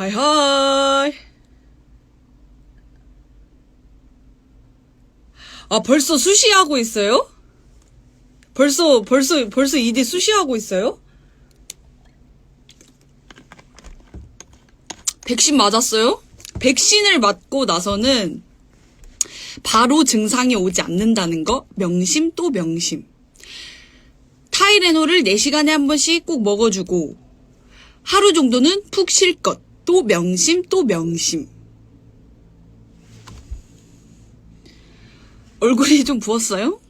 하이 하이 하이 하이 하이 하이 아 벌써 수시하고 있어요? 벌써 벌써 벌써 이디 수시하고 있어요? 백신 맞았어요? 백신을 맞고 나서는 바로 증상이 오지 않는다는 거 명심 또 명심. 타이레놀을 4시간에 한 번씩 꼭 먹어주고 하루 정도는 푹 쉴 것. 또 명심 또 명심. 얼굴이 좀 부었어요?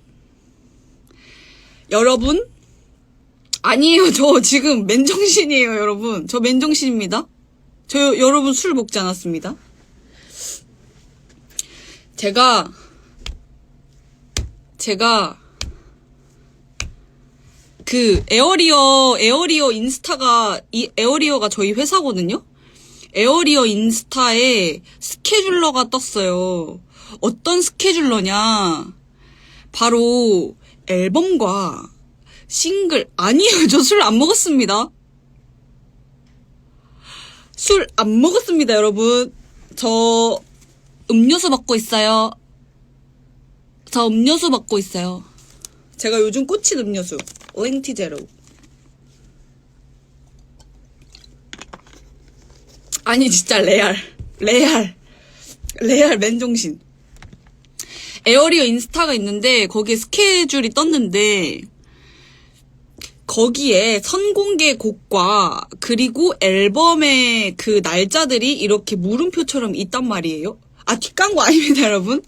여러분? 아니에요. 저 지금 맨정신이에요, 여러분. 저 맨정신입니다. 저 여러분 술 먹지 않았습니다. 제가 제가 그 에어리어 에어리어 인스타가 이 에어리어가 저희 회사거든요. 에어리어 인스타에 스케줄러가 떴어요. 어떤 스케줄러냐? 바로 앨범과 싱글 아니에요. 저 술 안 먹었습니다. 술 안 먹었습니다, 여러분. 저 음료수 먹고 있어요. 저 음료수 먹고 있어요. 제가 요즘 꽂힌 음료수. 랭티 제로. 아니, 진짜 레알. 레알. 레알 맨정신. 에어리어 인스타가 있는데, 거기에 스케줄이 떴는데, 거기에 선공개 곡과 그리고 앨범의 그 날짜들이 이렇게 물음표처럼 있단 말이에요. 아, 뒷광고 아닙니다, 여러분.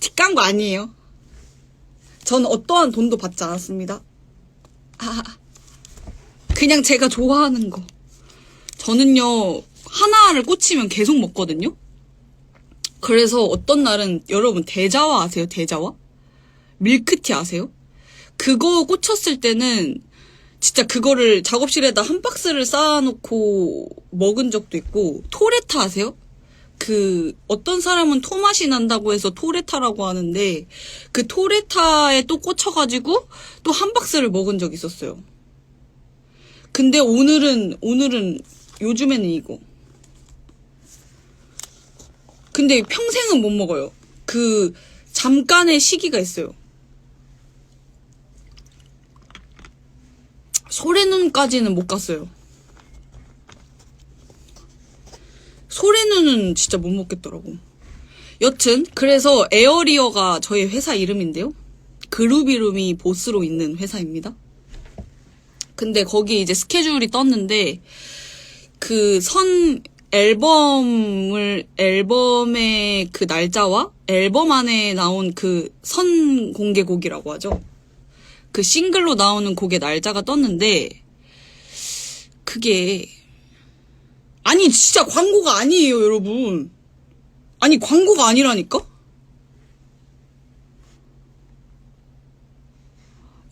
뒷광고 아니에요. 전 어떠한 돈도 받지 않았습니다. 아, 그냥 제가 좋아하는 거. 저는요, 하나를 꽂히면 계속 먹거든요? 그래서 어떤 날은 여러분 대자와 아세요? 대자와? 밀크티 아세요? 그거 꽂혔을 때는 진짜 그거를 작업실에다 한 박스를 쌓아놓고 먹은 적도 있고 토레타 아세요? 그 어떤 사람은 토맛이 난다고 해서 토레타라고 하는데 그 토레타에 또 꽂혀가지고 또 한 박스를 먹은 적 있었어요. 근데 오늘은 오늘은 요즘에는 이거. 근데 평생은 못 먹어요. 그 잠깐의 시기가 있어요. 소래눈까지는 못 갔어요. 소래눈은 진짜 못 먹겠더라고. 여튼 그래서 에어리어가 저희 회사 이름인데요. 그루비룸이 보스로 있는 회사입니다. 근데 거기 이제 스케줄이 떴는데 그 선 앨범을 앨범의 그 날짜와 앨범 안에 나온 그 선 공개곡이라고 하죠. 그 싱글로 나오는 곡의 날짜가 떴는데 그게 아니 진짜 광고가 아니에요 여러분 아니 광고가 아니라니까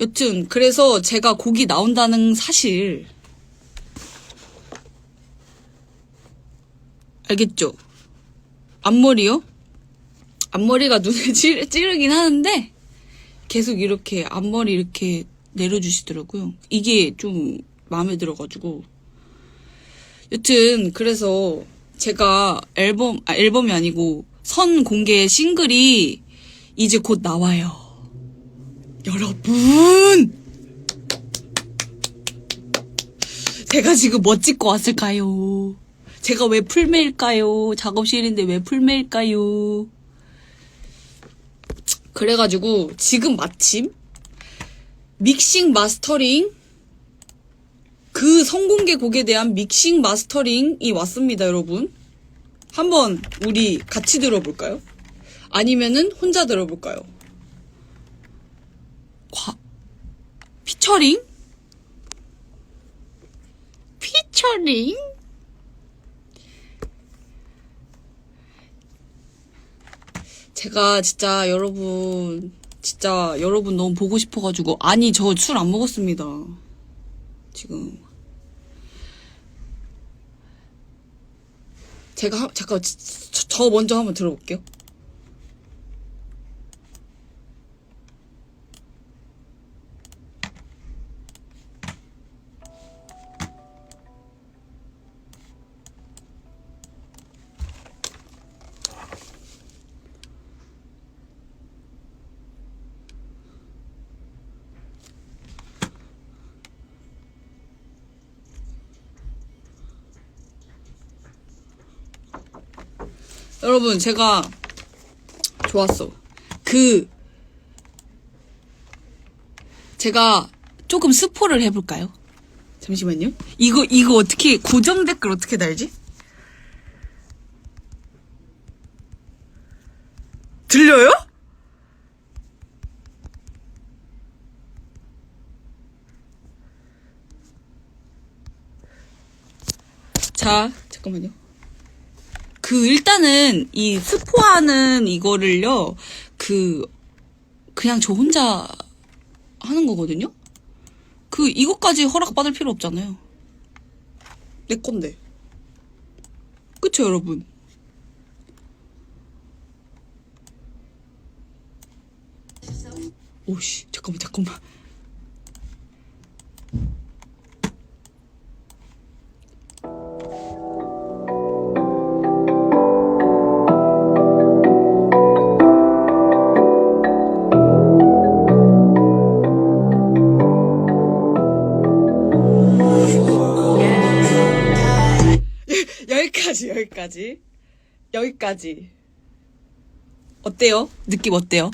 여튼 그래서 제가 곡이 나온다는 사실 알겠죠 앞머리요 앞머리가 눈에 찌르, 찌르긴 하는데 계속 이렇게 앞머리 이렇게 내려주시더라고요. 이게 좀 마음에 들어가지고. 여튼, 그래서 제가 앨범, 아, 앨범이 아니고 선 공개 싱글이 이제 곧 나와요. 여러분! 제가 지금 뭐 찍고 왔을까요? 제가 왜 풀메일까요? 작업실인데 왜 풀메일까요? 그래가지고 지금 마침 믹싱 마스터링 그 성공개 곡에 대한 믹싱 마스터링이 왔습니다, 여러분. 한번 우리 같이 들어볼까요? 아니면은 혼자 들어볼까요? 과 피처링? 피처링? 제가 진짜 여러분, 진짜 여러분 너무 보고 싶어가지고. 아니, 저 술 안 먹었습니다. 지금. 제가, 한- 잠깐, 저, 저 먼저 한번 들어볼게요. 여러분, 제가 좋았어. 그, 제가 조금 스포를 해볼까요? 잠시만요. 이거, 이거 어떻게, 고정 댓글 어떻게 달지? 들려요? 자, 잠깐만요. 그 일단은 이 스포하는 이거를요 그 그냥 저 혼자 하는 거거든요. 그 이것까지 허락 받을 필요 없잖아요. 내 건데. 그쵸 여러분? 오씨 잠깐만 잠깐만. 여기까지 여기까지 어때요? 느낌 어때요?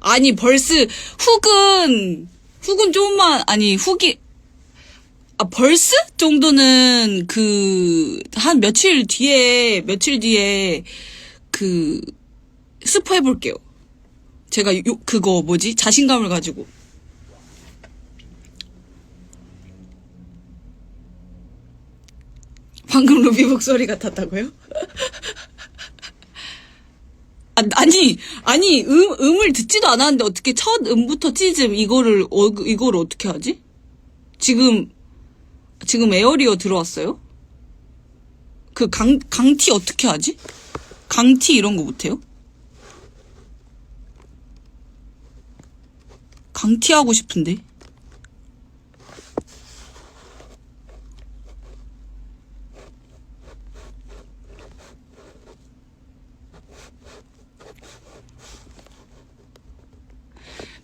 아니 벌스 훅은 훅은 조금만 아니 훅이 아 벌스 정도는 그 한 며칠 뒤에 며칠 뒤에 그 스포 해볼게요. 제가 요 그거 뭐지 자신감을 가지고 방금 루비 목소리 같았다고요? 아, 아니, 아니, 음, 음을 듣지도 않았는데 어떻게 첫 음부터 찢음 이거를, 어, 이거를 어떻게 하지? 지금, 지금 에어리어 들어왔어요? 그 강, 강티 어떻게 하지? 강티 이런 거 못해요? 강티 하고 싶은데?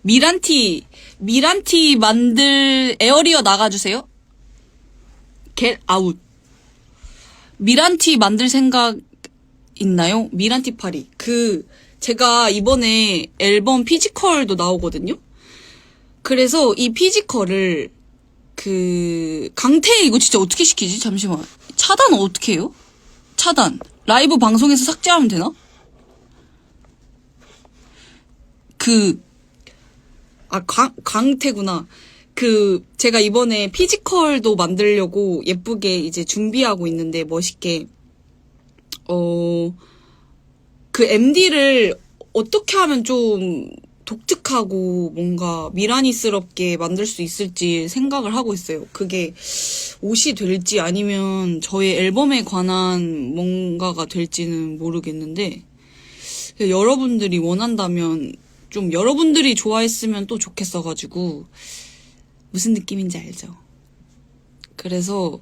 미란티, 미란티 만들 에어리어 나가주세요. get out. 미란티 만들 생각 있나요? 미란티 파리. 그, 제가 이번에 앨범 피지컬도 나오거든요? 그래서 이 피지컬을, 그, 강태 이거 진짜 어떻게 시키지? 잠시만. 차단 어떻게 해요? 차단. 라이브 방송에서 삭제하면 되나? 그, 아, 강, 강태구나. 그, 제가 이번에 피지컬도 만들려고 예쁘게 이제 준비하고 있는데, 멋있게. 어, 그 MD를 어떻게 하면 좀 독특하고 뭔가 미라니스럽게 만들 수 있을지 생각을 하고 있어요. 그게 옷이 될지 아니면 저의 앨범에 관한 뭔가가 될지는 모르겠는데, 여러분들이 원한다면 좀 여러분들이 좋아했으면 또 좋겠어가지고 무슨 느낌인지 알죠? 그래서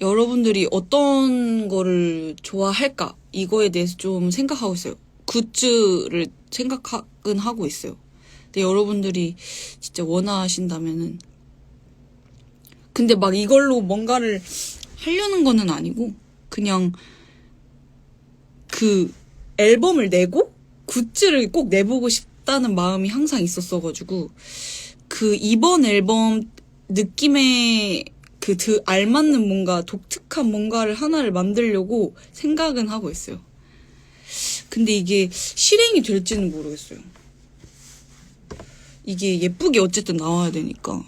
여러분들이 어떤 거를 좋아할까 이거에 대해서 좀 생각하고 있어요. 굿즈를 생각은 하고 있어요. 근데 여러분들이 진짜 원하신다면은 근데 막 이걸로 뭔가를 하려는 거는 아니고 그냥 그 앨범을 내고 굿즈를 꼭 내보고 싶다는 마음이 항상 있었어가지고 그 이번 앨범 느낌에 그 드, 알맞는 뭔가 독특한 뭔가를 하나를 만들려고 생각은 하고 있어요. 근데 이게 실행이 될지는 모르겠어요. 이게 예쁘게 어쨌든 나와야 되니까.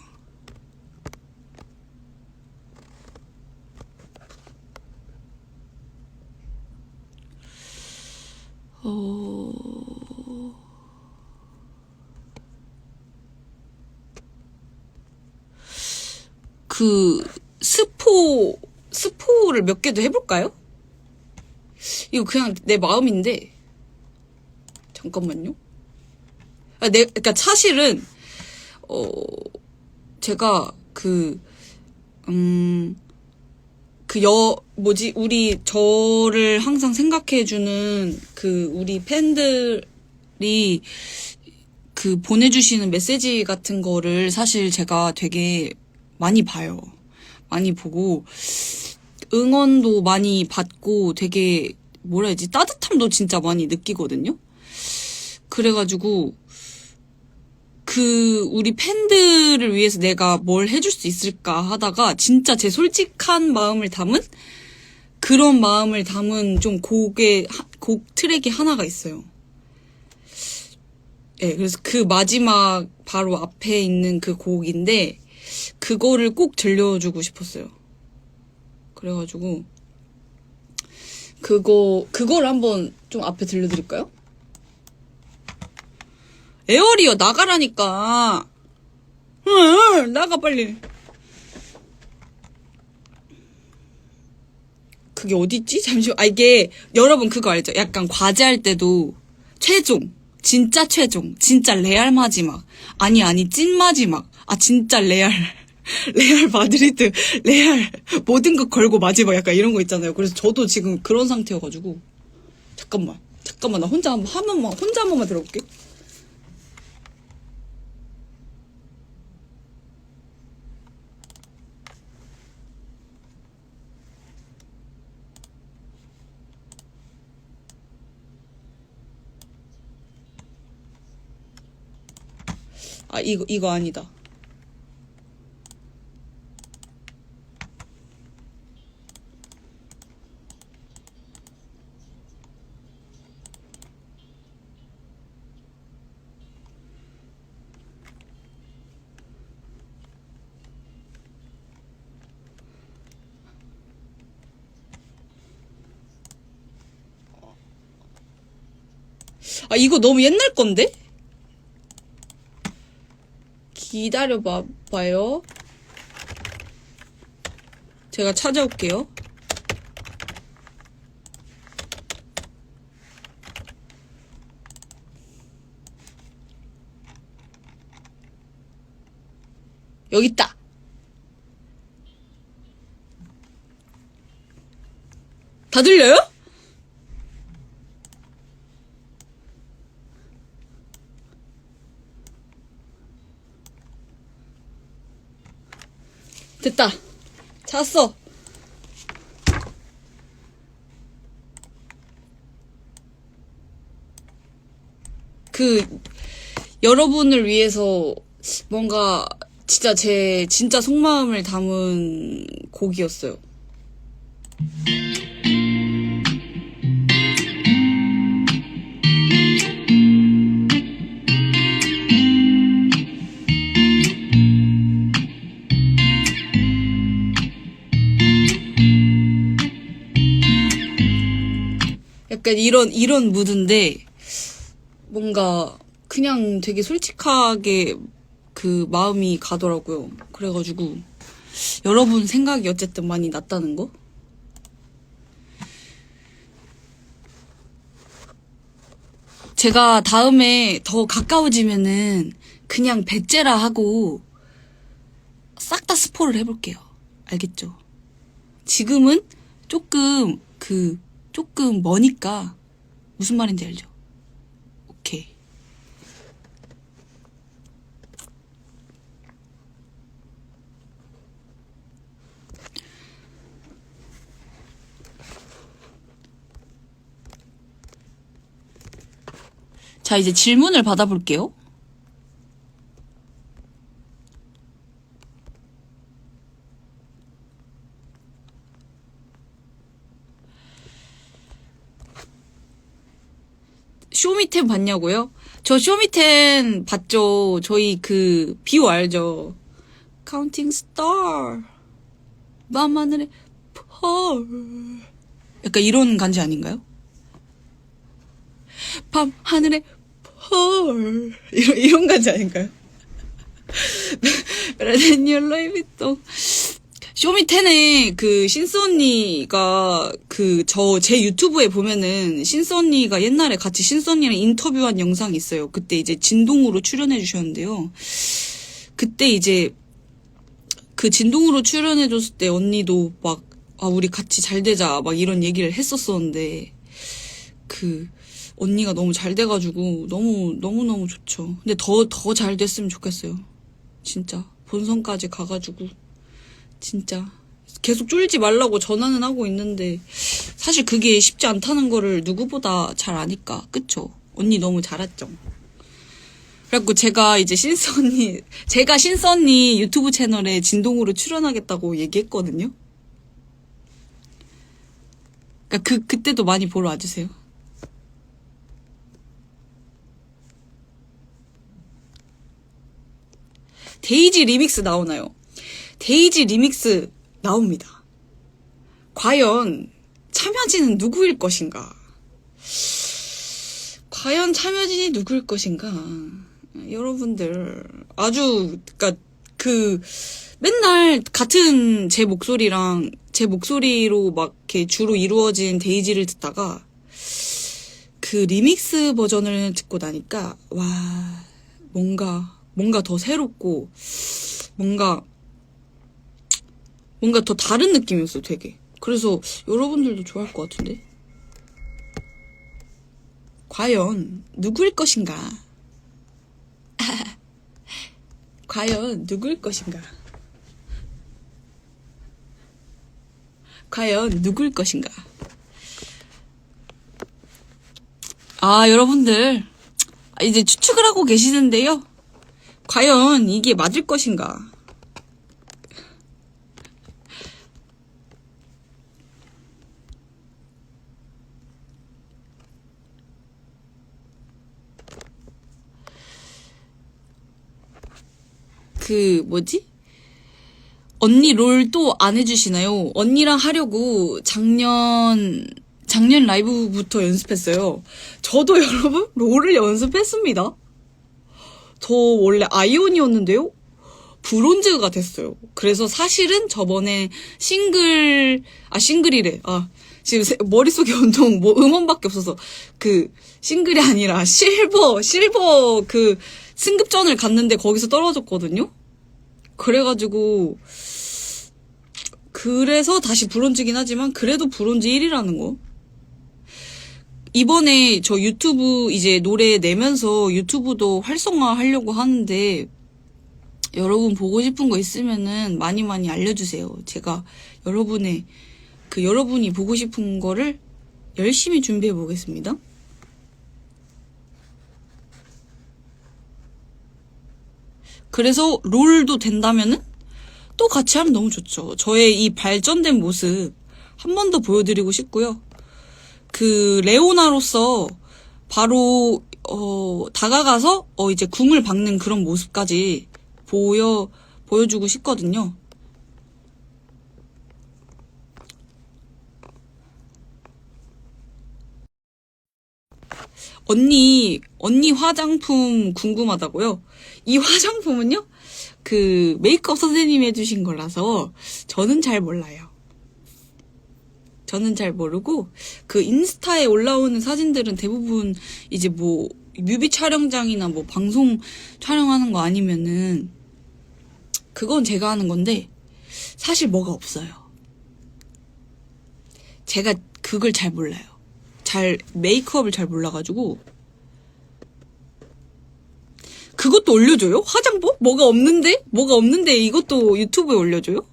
그 스포 스포를 몇 개도 해볼까요? 이거 그냥 내 마음인데 잠깐만요. 아, 내 그러니까 사실은 어 제가 그 음. 그 여, 뭐지, 우리, 저를 항상 생각해주는 그, 우리 팬들이 그 보내주시는 메시지 같은 거를 사실 제가 되게 많이 봐요. 많이 보고, 응원도 많이 받고 되게, 뭐라 해야지, 따뜻함도 진짜 많이 느끼거든요? 그래가지고, 그 우리 팬들을 위해서 내가 뭘 해줄 수 있을까 하다가 진짜 제 솔직한 마음을 담은 그런 마음을 담은 좀 곡의 하- 곡 트랙이 하나가 있어요. 예, 그래서 그 마지막 바로 앞에 있는 그 곡인데 그거를 꼭 들려주고 싶었어요. 그래가지고 그거 그걸 한번 좀 앞에 들려드릴까요? 에어리어 나가라니까. 응, 나가 빨리. 그게 어딨지? 잠시만. 아, 이게, 여러분 그거 알죠? 약간 과제할 때도 최종. 진짜 최종. 진짜 레알 마지막. 아니, 아니, 찐 마지막. 아, 진짜 레알. 레알 마드리드. 레알. 모든 것 걸고 마지막. 약간 이런 거 있잖아요. 그래서 저도 지금 그런 상태여가지고. 잠깐만. 잠깐만. 나 혼자 한, 번- 한 번만, 혼자 한 번만 들어볼게. 아, 이거, 이거 아니다. 아, 이거 너무 옛날 건데? 기다려 봐, 봐요. 제가 찾아올게요. 여기 있다. 다 들려요? 됐다. 찾았어. 그, 여러분을 위해서 뭔가 진짜 제 진짜 속마음을 담은 곡이었어요. 약간 이런, 이런 무드인데, 뭔가, 그냥 되게 솔직하게 그 마음이 가더라고요. 그래가지고, 여러분 생각이 어쨌든 많이 났다는 거? 제가 다음에 더 가까워지면은 그냥 배째라 하고 싹 다 스포를 해볼게요. 알겠죠? 지금은 조금 그 조금 머니까 무슨 말인지 알죠? 오케이. 자, 이제 질문을 받아볼게요. 쇼미텐 봤냐고요? 저 쇼미텐 봤죠. 저희 그 비오 알죠? 카운팅 스타 밤하늘의 펄 약간 이런 간지 아닌가요? 밤 하늘의 펄 이런 이런 간지 아닌가요? Louis Vuitton 쇼미텐에 그 신스 언니가 그 저 제 유튜브에 보면은 신스 언니가 옛날에 같이 신스 언니랑 인터뷰한 영상이 있어요. 그때 이제 진동으로 출연해 주셨는데요. 그때 이제 그 진동으로 출연해 줬을 때 언니도 막 아 우리 같이 잘 되자 막 이런 얘기를 했었었는데 그 언니가 너무 잘 돼가지고 너무 너무 너무 좋죠. 근데 더 더 잘 됐으면 좋겠어요. 진짜 본선까지 가가지고 진짜 계속 쫄지 말라고 전화는 하고 있는데 사실 그게 쉽지 않다는 거를 누구보다 잘 아니까 그쵸? 언니 너무 잘했죠. 그래갖고 제가 이제 신스 언니 제가 신스 언니 유튜브 채널에 진동으로 출연하겠다고 얘기했거든요. 그러니까 그 그때도 많이 보러 와주세요. 데이지 리믹스 나오나요? 데이지 리믹스 나옵니다. 과연 참여진은 누구일 것인가? 과연 참여진이 누구일 것인가? 여러분들 아주 그니까 그 맨날 같은 제 목소리랑 제 목소리로 막 이렇게 주로 이루어진 데이지를 듣다가 그 리믹스 버전을 듣고 나니까 와 뭔가 뭔가 더 새롭고 뭔가 뭔가 더 다른 느낌이었어 되게. 그래서 여러분들도 좋아할 것 같은데? 과연 누구일 것인가? 과연 누구일 것인가? 과연 누구일 것인가? 아 여러분들. 이제 추측을 하고 계시는데요? 과연 이게 맞을 것인가? 그 뭐지? 언니 롤 또 안 해주시나요? 언니랑 하려고 작년 작년 라이브부터 연습했어요. 저도 여러분 롤을 연습했습니다. 저 원래 아이온이었는데요. 브론즈가 됐어요. 그래서 사실은 저번에 싱글 아 싱글이래. 아 지금 세- 머릿속에 온통 뭐 음원밖에 없어서 그 싱글이 아니라 실버 실버 그 승급전을 갔는데 거기서 떨어졌거든요. 그래가지고 그래서 다시 브론즈긴 하지만 그래도 브론즈 1이라는 거. 이번에 저 유튜브 이제 노래 내면서 유튜브도 활성화 하려고 하는데 여러분 보고 싶은 거 있으면은 많이 많이 알려주세요. 제가 여러분의 그 여러분이 보고 싶은 거를 열심히 준비해 보겠습니다. 그래서 롤도 된다면은 또 같이 하면 너무 좋죠. 저의 이 발전된 모습 한 번 더 보여드리고 싶고요. 그 레오나로서 바로 어 다가가서 어 이제 궁을 박는 그런 모습까지 보여 보여주고 싶거든요. 언니 언니 화장품 궁금하다고요? 이 화장품은요? 그 메이크업 선생님이 해주신 거라서 저는 잘 몰라요. 저는 잘 모르고 그 인스타에 올라오는 사진들은 대부분 이제 뭐 뮤비 촬영장이나 뭐 방송 촬영하는 거 아니면은 그건 제가 하는 건데 사실 뭐가 없어요. 제가 그걸 잘 몰라요. 잘 메이크업을 잘 몰라가지고 그것도 올려줘요? 화장법? 뭐가 없는데? 뭐가 없는데 이것도 유튜브에 올려줘요?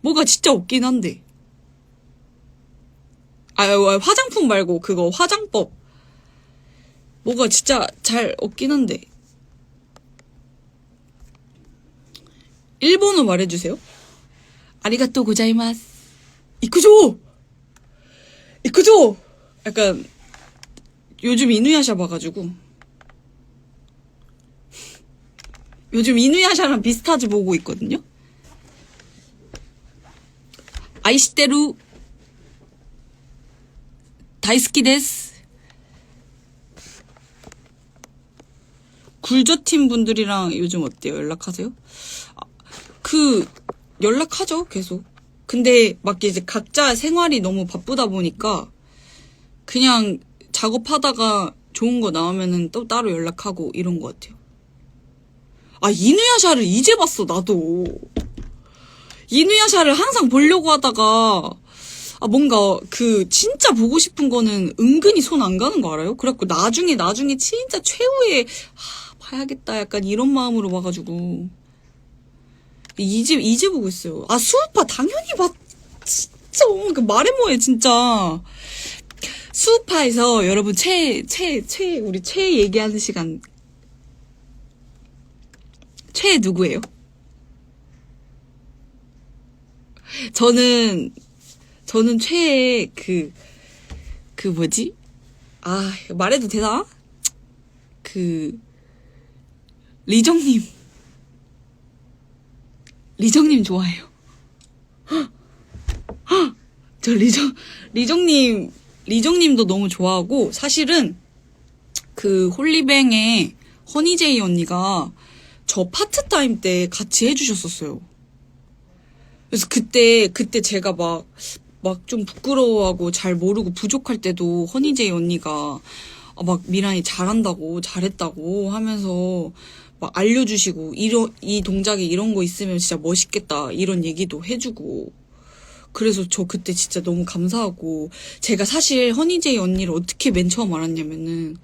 뭐가 진짜 없긴 한데. 아, 아, 화장품 말고 그거 화장법. 뭐가 진짜 잘 없긴 한데. 일본어 말해주세요. 아리가또 고자이마스. 이쿠조! 이쿠조! 약간 요즘 이누야샤 봐가지고 요즘 이누야샤랑 비슷하지 보고 있거든요. 아이시테루 다이스키 데스. 굴저팀 분들이랑 요즘 어때요? 연락하세요? 아, 그 연락하죠, 계속. 근데 막 이제 각자 생활이 너무 바쁘다 보니까 그냥 작업하다가 좋은 거 나오면은 또 따로 연락하고 이런 것 같아요. 아, 이누야샤를 이제 봤어, 나도. 이누야샤를 항상 보려고 하다가 아, 뭔가 그 진짜 보고 싶은 거는 은근히 손 안 가는 거 알아요? 그래갖고 나중에 나중에 진짜 최후의 아, 봐야겠다 약간 이런 마음으로 봐가지고 이제 이제 보고 있어요. 아 수우파 당연히 봤 진짜 그 말해 뭐해 진짜 수우파에서 여러분 최 최 최 우리 최 얘기하는 시간 최 누구예요? 저는 저는 최애 그, 그 뭐지? 아, 말해도 되나? 그, 리정님. 리정님 좋아해요. 저 리정, 리정님, 리정님도 너무 좋아하고, 사실은 그 홀리뱅의 허니제이 언니가 저 파트타임 때 같이 해주셨었어요. 그래서 그때, 그때 제가 막, 막 좀 부끄러워하고 잘 모르고 부족할 때도 허니제이 언니가 아, 막 미란이 잘한다고, 잘했다고 하면서 막 알려주시고, 이런, 이 동작에 이런 거 있으면 진짜 멋있겠다. 이런 얘기도 해주고. 그래서 저 그때 진짜 너무 감사하고, 제가 사실 허니제이 언니를 어떻게 맨 처음 알았냐면은,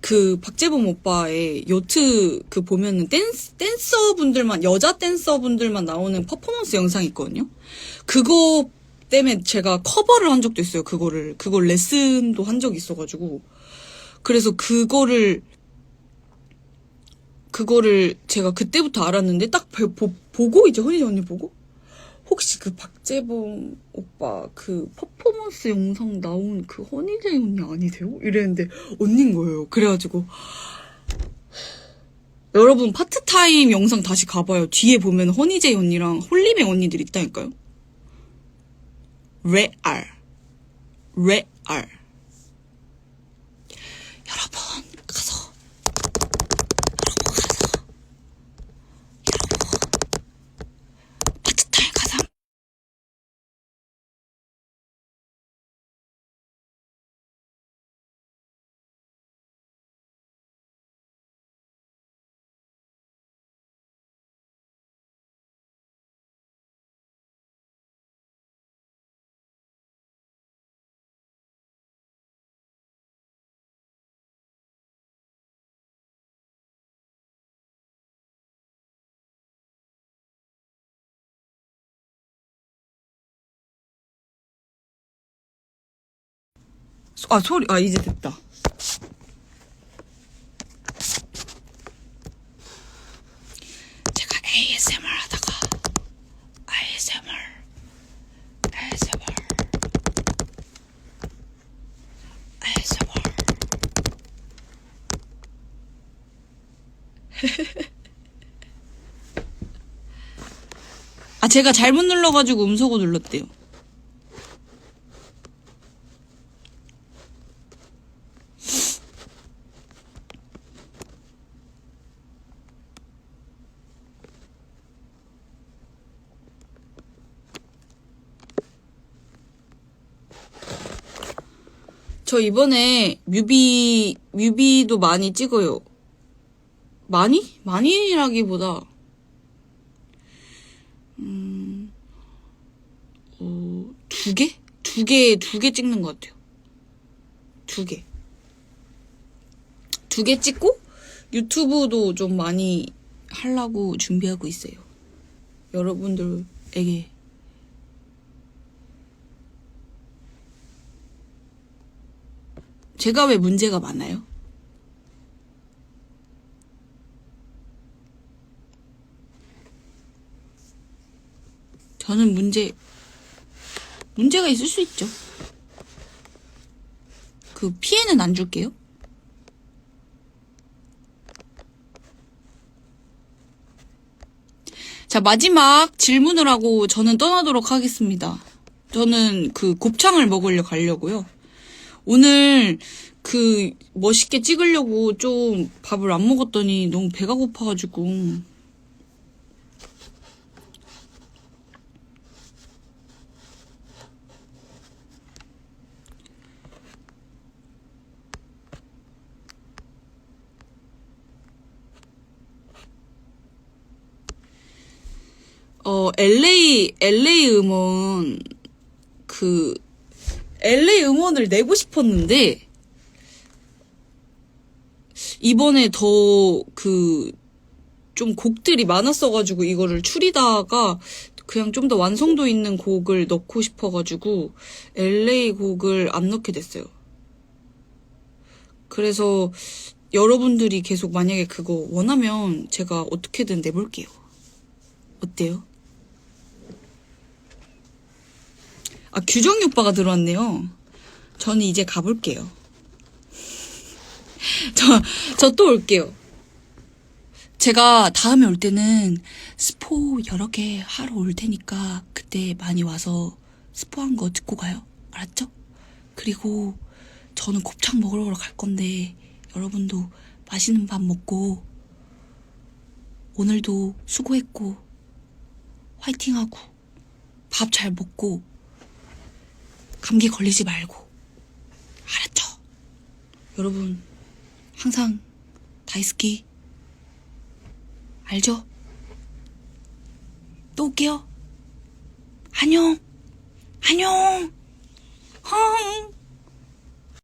그 박재범 오빠의 요트 그 보면은 댄스, 댄서분들만, 여자 댄서분들만 나오는 퍼포먼스 영상이 있거든요? 그거 때문에 제가 커버를 한 적도 있어요, 그거를. 그걸 레슨도 한 적이 있어가지고. 그래서 그거를, 그거를 제가 그때부터 알았는데 딱 보, 보- 보고 이제 허니제 언니 보고 혹시 그 박재범 오빠 그 퍼포먼스 영상 나온 그 허니제이 언니 아니세요? 이랬는데 언닌 거예요. 그래가지고 여러분 파트타임 영상 다시 가봐요. 뒤에 보면 허니제이 언니랑 홀리뱅 언니들 있다니까요. 레알 레알 아 소리 아 이제 됐다. 제가 ASMR 하다가 ASMR ASMR ASMR 아 제가 잘못 눌러가지고 음소거 눌렀대요. 저 이번에 뮤비, 뮤비도 많이 찍어요. 많이? 많이라기보다, 음, 어, 두 개? 두 개, 두 개 찍는 것 같아요. 두 개. 두 개 찍고, 유튜브도 좀 많이 하려고 준비하고 있어요. 여러분들에게. 제가 왜 문제가 많아요? 저는 문제, 문제가 있을 수 있죠. 그 피해는 안 줄게요. 자, 마지막 질문을 하고 저는 떠나도록 하겠습니다. 저는 그 곱창을 먹으려 가려고요. 오늘 그 멋있게 찍으려고 좀 밥을 안 먹었더니 너무 배가 고파가지고. 어 LA LA 음원 그 LA 음원을 내고 싶었는데, 이번에 더, 그, 좀 곡들이 많았어가지고, 이거를 추리다가, 그냥 좀 더 완성도 있는 곡을 넣고 싶어가지고, LA 곡을 안 넣게 됐어요. 그래서, 여러분들이 계속 만약에 그거 원하면, 제가 어떻게든 내볼게요. 어때요? 아, 규정이 오빠가 들어왔네요. 저는 이제 가볼게요. 저, 저 또 올게요. 제가 다음에 올 때는 스포 여러 개 하러 올 테니까 그때 많이 와서 스포한 거 듣고 가요. 알았죠? 그리고 저는 곱창 먹으러 갈 건데 여러분도 맛있는 밥 먹고 오늘도 수고했고 화이팅하고 밥 잘 먹고 감기 걸리지 말고 알았죠? 여러분 항상 다이스키 알죠? 또 올게요. 안녕. 안녕. 헝.